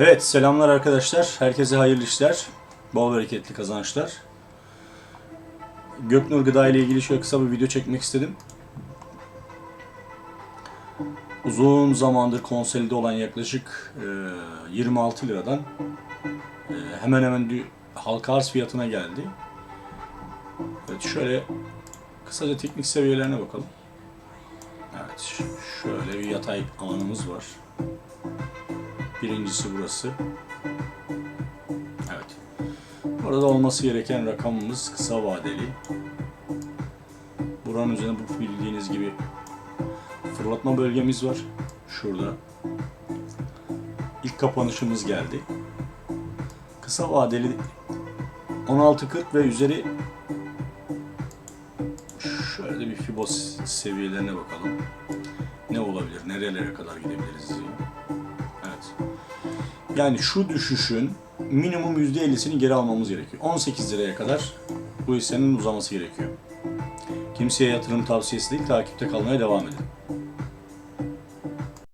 Evet, selamlar arkadaşlar. Herkese hayırlı işler, bol bereketli kazançlar. Göknur Gıda ile ilgili şöyle kısa bir video çekmek istedim. Uzun zamandır konsolide olan yaklaşık e, 26 liradan e, hemen hemen halka arz fiyatına geldi. Evet, şöyle kısaca teknik seviyelerine bakalım. Evet, şöyle bir yatay alanımız var. Birincisi burası. Evet. Burada olması gereken rakamımız kısa vadeli. Buranın üzerine bu bildiğiniz gibi fırlatma bölgemiz var. Şurada. İlk kapanışımız geldi. Kısa vadeli 16.40 ve üzeri şöyle bir Fibo seviyelerine bakalım. Ne olabilir? Nerelere kadar gidebiliriz diye. Yani şu düşüşün minimum %50'sini geri almamız gerekiyor. 18 liraya kadar bu hissenin uzaması gerekiyor. Kimseye yatırım tavsiyesi değil, takipte kalmaya devam edin.